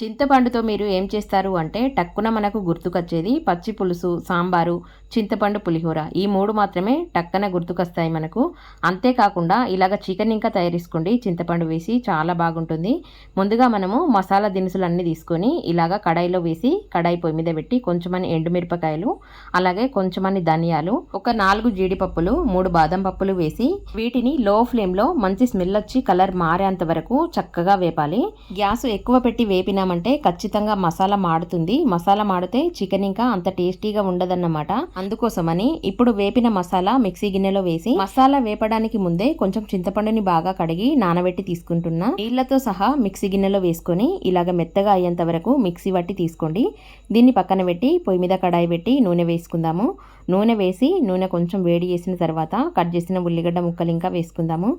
చింతపండుతో మీరు ఏం చేస్తారు అంటే టక్కున మనకు గుర్తుకొచ్చేది పచ్చి పులుసు సాంబారు చింతపండు పులిహోర. ఈ మూడు మాత్రమే టక్కన గుర్తుకొస్తాయి మనకు. అంతేకాకుండా ఇలాగ చికెన్ ఇంకా తయారీసుకోండి. చింతపండు వేసి చాలా బాగుంటుంది. ముందుగా మనము మసాలా దినుసులు అన్నీ తీసుకొని ఇలాగ కడాయిలో వేసి కడాయి పొయ్యి మీద పెట్టి కొంచెమని ఎండుమిరపకాయలు అలాగే కొంచెమని ధనియాలు ఒక నాలుగు జీడిపప్పులు మూడు బాదం పప్పులు వేసి వీటిని లో ఫ్లేమ్లో మంచి స్మెల్ వచ్చి కలర్ మారేంత వరకు చక్కగా వేపాలి. గ్యాస్ ఎక్కువ పెట్టి వేపినామంటే ఖచ్చితంగా మసాలా మాడుతుంది. మసాలా మాడితే చికెన్ ఇంకా అంత టేస్టీగా ఉండదన్నమాట. అందుకోసమని ఇప్పుడు వేపిన మసాలా మిక్సీ గిన్నెలో వేసి మసాలా వేపడానికి ముందే కొంచెం చింతపండుని బాగా కడిగి నానబెట్టి తీసుకుంటున్నా. నీళ్ళతో సహా మిక్సీ గిన్నెలో వేసుకొని ఇలాగ మెత్తగా అయ్యేంత వరకు మిక్సీ పట్టి తీసుకోండి. దీన్ని పక్కన పెట్టి పొయ్యి మీద కడాయి పెట్టి నూనె వేసుకుందాము. నూనె వేసి నూనె కొంచెం వేడి చేసిన తర్వాత కట్ చేసిన ఉల్లిగడ్డ ముక్కలు ఇంకా వేసుకుందాము.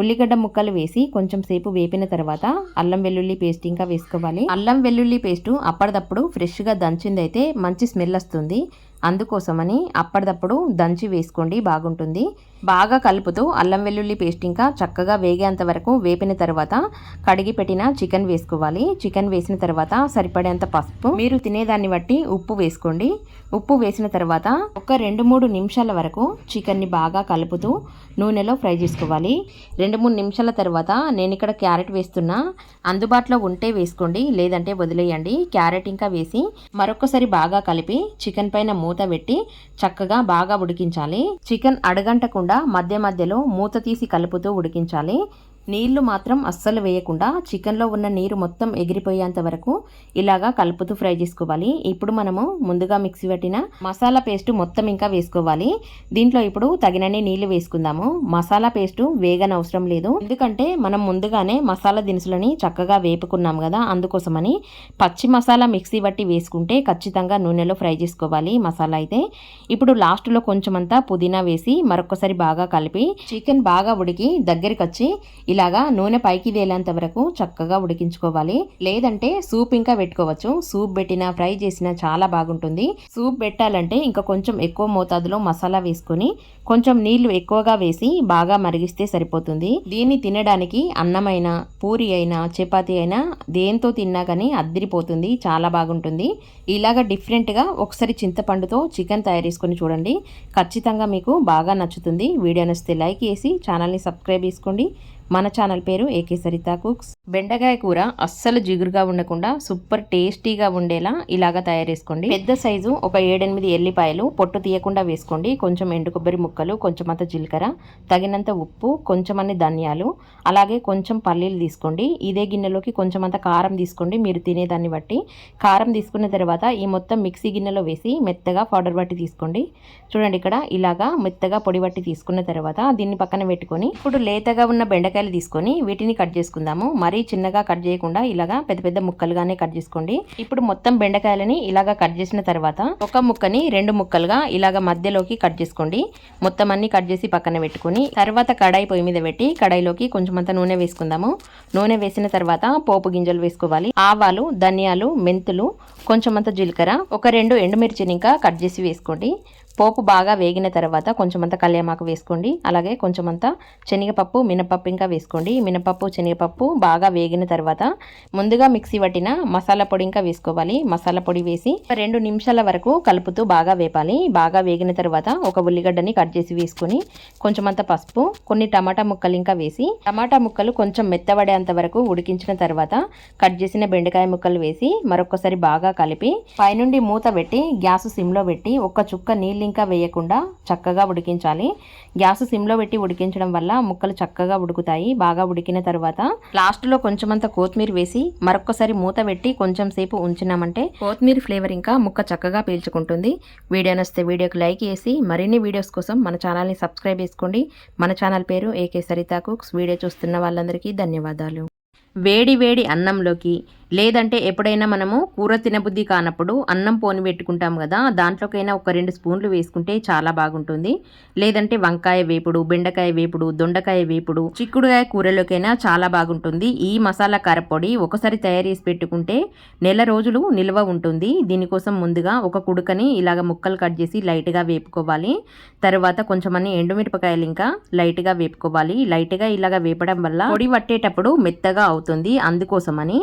ఉల్లిగడ్డ ముక్కలు వేసి కొంచెం సేపు వేపిన తర్వాత అల్లం వెల్లుల్లి పేస్ట్ ఇంకా వేసుకోవాలి. అల్లం వెల్లుల్లి పేస్టు అప్పటిదప్పుడు ఫ్రెష్గా దంచిందైతే మంచి స్మెల్ వస్తుంది. అందుకోసమని అప్పటిదప్పుడు దంచి వేసుకోండి బాగుంటుంది. బాగా కలుపుతూ అల్లం వెల్లుల్లి పేస్ట్ ఇంకా చక్కగా వేగేంత వరకు వేపిన తర్వాత కడిగి పెట్టిన చికెన్ వేసుకోవాలి. చికెన్ వేసిన తర్వాత సరిపడేంత పసుపు. మీరు తినేదాన్ని బట్టి ఉప్పు వేసుకోండి. ఉప్పు వేసిన తర్వాత ఒక రెండు మూడు నిమిషాల వరకు చికెన్ని బాగా కలుపుతూ నూనెలో ఫ్రై చేసుకోవాలి. రెండు మూడు నిమిషాల తర్వాత నేను ఇక్కడ క్యారెట్ వేస్తున్నా అందుబాటులో ఉంటే వేసుకోండి లేదంటే వదిలేయండి. క్యారెట్ ఇంకా వేసి మరొకసారి బాగా కలిపి చికెన్ పైన మూత పెట్టి చక్కగా బాగా ఉడికించాలి. చికెన్ అడగంటకుండా మధ్య మధ్యలో మూత తీసి కలుపుతూ ఉడికించాలి. నీళ్ళు మాత్రం అస్సలు వేయకుండా చికెన్లో ఉన్న నీరు మొత్తం ఎగిరిపోయేంత వరకు ఇలాగా కలుపుతూ ఫ్రై చేసుకోవాలి. ఇప్పుడు మనము ముందుగా మిక్సీ పట్టిన మసాలా పేస్ట్ మొత్తం ఇంకా వేసుకోవాలి. దీంట్లో ఇప్పుడు తగినన్ని నీళ్ళు వేసుకుందాము. మసాలా పేస్ట్ వేగన అవసరం లేదు. ఎందుకంటే మనం ముందుగానే మసాలా దినుసులని చక్కగా వేపుకున్నాం కదా అందుకోసమని పచ్చి మసాలా మిక్సీ బట్టి వేసుకుంటే ఖచ్చితంగా నూనెలో ఫ్రై చేసుకోవాలి మసాలా అయితే. ఇప్పుడు లాస్ట్లో కొంచెం అంతా పుదీనా వేసి మరొకసారి బాగా కలిపి చికెన్ బాగా ఉడికి దగ్గరికి వచ్చి ఇలాగా నూనె పైకి తేలేంత వరకు చక్కగా ఉడికించుకోవాలి. లేదంటే సూప్ ఇంకా పెట్టుకోవచ్చు. సూప్ పెట్టినా ఫ్రై చేసినా చాలా బాగుంటుంది. సూప్ పెట్టాలంటే ఇంకా కొంచెం ఎక్కువ మోతాదులో మసాలా వేసుకొని కొంచెం నీళ్ళు ఎక్కువగా వేసి బాగా మరిగిస్తే సరిపోతుంది. దీన్ని తినడానికి అన్నమైనా పూరి అయినా చపాతి అయినా దేంతో తిన్నా కానీ అద్దరిపోతుంది. చాలా బాగుంటుంది. ఇలాగ డిఫరెంట్గా ఒకసారి చింతపండుతో చికెన్ తయారు చేసుకొని చూడండి. ఖచ్చితంగా మీకు బాగా నచ్చుతుంది. వీడియో నచ్చితే లైక్ చేసి ఛానల్ని సబ్స్క్రైబ్ చేసుకోండి. మన ఛానల్ పేరు ఏకే సరిత కుక్స్. బెండకాయ కూర అస్సలు జిగురుగా ఉండకుండా సూపర్ టేస్టీగా ఉండేలా ఇలాగా తయారు చేసుకోండి పెద్ద సైజు ఒక ఏడెనిమిది ఎల్లిపాయలు పొట్టు తీయకుండా వేసుకోండి. కొంచెం ఎండు కొబ్బరి ముక్కలు కొంచెం అంత జీలకర్ర తగినంత ఉప్పు కొంచెం అన్ని ధనియాలు అలాగే కొంచెం పల్లీలు తీసుకోండి. ఇదే గిన్నెలోకి కొంచెం అంత కారం తీసుకోండి. మీరు తినేదాన్ని బట్టి కారం తీసుకున్న తర్వాత ఈ మొత్తం మిక్సీ గిన్నెలో వేసి మెత్తగా పౌడర్ బట్టి తీసుకోండి. చూడండి ఇక్కడ ఇలాగా మెత్తగా పొడి బట్టి తీసుకున్న తర్వాత దీన్ని పక్కన పెట్టుకొని ఇప్పుడు లేతగా ఉన్న బెండకాయ బెండకాయలు తీసుకొని వీటిని కట్ చేసుకుందాము. మరీ చిన్నగా కట్ చేయకుండా ఇలాగా పెద్ద పెద్ద ముక్కలుగానే కట్ చేసుకోండి. ఇప్పుడు మొత్తం బెండకాయలని ఇలాగా కట్ చేసిన తర్వాత ఒక ముక్కని రెండు ముక్కలుగా ఇలాగ మధ్యలోకి కట్ చేసుకోండి. మొత్తం అన్ని కట్ చేసి పక్కన పెట్టుకొని తర్వాత కడాయి పొయ్యి మీద పెట్టి కడాయిలోకి కొంచెం అంత నూనె వేసుకుందాము. నూనె వేసిన తర్వాత పోపు గింజలు వేసుకోవాలి. ఆవాలు ధనియాలు మెంతులు కొంచెం అంత జీలకర్ర ఒక రెండు ఎండుమిర్చిని ఇంకా కట్ చేసి వేసుకోండి. పోపు బాగా వేగిన తర్వాత కొంచెమంత కళ్యామాకు వేసుకోండి. అలాగే కొంచెమంత శనగపప్పు మినపప్పు ఇంకా వేసుకోండి. మినపప్పు శనగపప్పు బాగా వేగిన తర్వాత ముందుగా మిక్సీ పట్టిన మసాలా పొడి ఇంకా వేసుకోవాలి. మసాలా పొడి వేసి రెండు నిమిషాల వరకు కలుపుతూ బాగా వేపాలి. బాగా వేగిన తర్వాత ఒక ఉల్లిగడ్డని కట్ చేసి వేసుకొని కొంచెమంత పసుపు కొన్ని టమాటా ముక్కలు ఇంకా వేసి టమాటా ముక్కలు కొంచెం మెత్తబడేంత వరకు ఉడికించిన తర్వాత కట్ చేసిన బెండకాయ ముక్కలు వేసి మరొకసారి బాగా కలిపి పైనుండి మూత పెట్టి గ్యాస్ సిమ్లో పెట్టి ఒక చుక్క నీళ్ళు ఇంకా వేయకుండా చక్కగా ఉడికించాలి. గ్యాస్ సిమ్లో పెట్టి ఉడికించడం వల్ల ముక్కలు చక్కగా ఉడుకుతాయి. బాగా ఉడికిన తర్వాత లాస్ట్లో కొంచెమంత కొత్తిమీర వేసి మరొకసారి మూత పెట్టి కొంచెం సేపు ఉంచినామంటే కొత్తిమీర ఫ్లేవర్ ఇంకా ముక్క చక్కగా పీల్చుకుంటుంది. వీడియో నస్తే వీడియోకి లైక్ చేసి మరిన్ని వీడియోస్ కోసం మన ఛానల్ని సబ్స్క్రైబ్ చేసుకోండి. మన ఛానల్ పేరు ఏకే సరితా కుక్స్ వీడియో చూస్తున్న వాళ్ళందరికీ ధన్యవాదాలు. వేడి వేడి అన్నంలోకి లేదంటే ఎప్పుడైనా మనము కూర తినబుద్ధి కానప్పుడు అన్నం పోని పెట్టుకుంటాం కదా దాంట్లోకైనా ఒక రెండు స్పూన్లు వేసుకుంటే చాలా బాగుంటుంది. లేదంటే వంకాయ వేపుడు బెండకాయ వేపుడు దొండకాయ వేపుడు చిక్కుడుకాయ కూరలోకైనా చాలా బాగుంటుంది. ఈ మసాలా కారపొడి ఒకసారి తయారు చేసి పెట్టుకుంటే నెల రోజులు నిల్వ ఉంటుంది. దీనికోసం ముందుగా ఒక కుడుకని ఇలాగ ముక్కలు కట్ చేసి లైట్గా వేపుకోవాలి. తర్వాత కొంచెమని ఎండుమిరపకాయలు ఇంకా లైట్గా వేపుకోవాలి. లైట్గా ఇలాగ వేపడం వల్ల పొడి పట్టేటప్పుడు మెత్తగా అవుతుంది. అందుకోసమని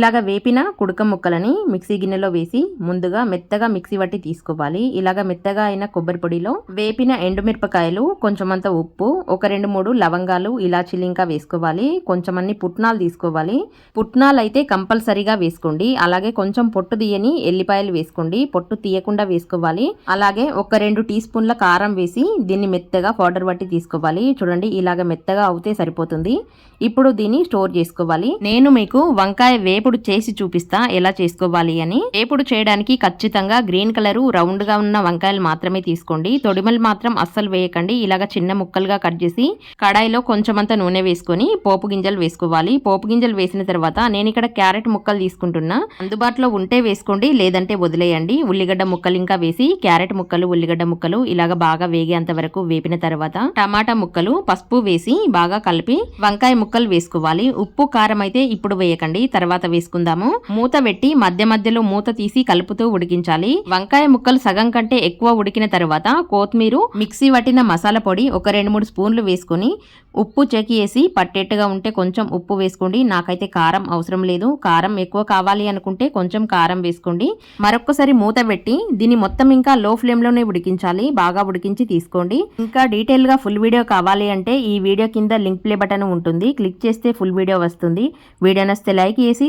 ఇలాగ వేపిన కుడక ముక్కలని మిక్సీ గిన్నెలో వేసి ముందుగా మెత్తగా మిక్సీ పట్టి తీసుకోవాలి. ఇలాగ మెత్తగా అయిన కొబ్బరి పొడిలో వేపిన ఎండుమిరపకాయలు కొంచెమంత ఉప్పు ఒక రెండు మూడు లవంగాలు ఇలాచీలు ఇంకా వేసుకోవాలి. కొంచెమన్ని పుట్నాలు తీసుకోవాలి. పుట్నాలు అయితే కంపల్సరీగా వేసుకోండి. అలాగే కొంచెం పొట్టు తీయని ఎల్లిపాయలు వేసుకోండి. పొట్టు తీయకుండా వేసుకోవాలి. అలాగే ఒక రెండు టీ స్పూన్ల కారం వేసి దీన్ని మెత్తగా పౌడర్ పట్టి తీసుకోవాలి. చూడండి ఇలాగ మెత్తగా అవుతే సరిపోతుంది. ఇప్పుడు దీన్ని స్టోర్ చేసుకోవాలి. నేను మీకు వంకాయ వేపు వేపుడు చేసి చూపిస్తా ఎలా చేసుకోవాలి అని. వేపుడు చేయడానికి ఖచ్చితంగా గ్రీన్ కలర్ రౌండ్గా ఉన్న వంకాయలు మాత్రమే తీసుకోండి. తొడిమలు మాత్రం అస్సలు వేయకండి. ఇలాగ చిన్న ముక్కలుగా కట్ చేసి కడాయిలో కొంచెమంత నూనె వేసుకొని పోపు గింజలు వేసుకోవాలి. పోపు గింజలు వేసిన తర్వాత నేను ఇక్కడ క్యారెట్ ముక్కలు తీసుకుంటున్నా. అందుబాటులో ఉంటే వేసుకోండి లేదంటే వదిలేయండి. ఉల్లిగడ్డ ముక్కలు ఇంకా వేసి క్యారెట్ ముక్కలు ఉల్లిగడ్డ ముక్కలు ఇలాగ బాగా వేగేంత వరకు వేపిన తర్వాత టమాటా ముక్కలు పసుపు వేసి బాగా కలిపి వంకాయ ముక్కలు వేసుకోవాలి. ఉప్పు కారం అయితే ఇప్పుడు వేయకండి. తర్వాత వేసుకుందాము. మూత పెట్టి మధ్య మధ్యలో మూత తీసి కలుపుతూ ఉడికించాలి. వంకాయ ముక్కలు సగం కంటే ఎక్కువ ఉడికిన తర్వాత కొత్తిమీర మిక్సీ పట్టిన మసాలా పొడి ఒక రెండు మూడు స్పూన్లు వేసుకొని ఉప్పు చెకి వేసి పట్టేట్టుగా ఉంటే కొంచెం ఉప్పు వేసుకోండి. నాకైతే కారం అవసరం లేదు. కారం ఎక్కువ కావాలి అనుకుంటే కొంచెం కారం వేసుకోండి. మరొకసారి మూత పెట్టి దీన్ని మొత్తం ఇంకా లో ఫ్లేమ్లోనే ఉడికించాలి. బాగా ఉడికించి తీసుకోండి. ఇంకా డీటెయిల్గా ఫుల్ వీడియో కావాలి అంటే ఈ వీడియో కింద లింక్ ప్లే బటన్ ఉంటుంది. క్లిక్ చేస్తే ఫుల్ వీడియో వస్తుంది. వీడియో నస్తే లైక్ చేసి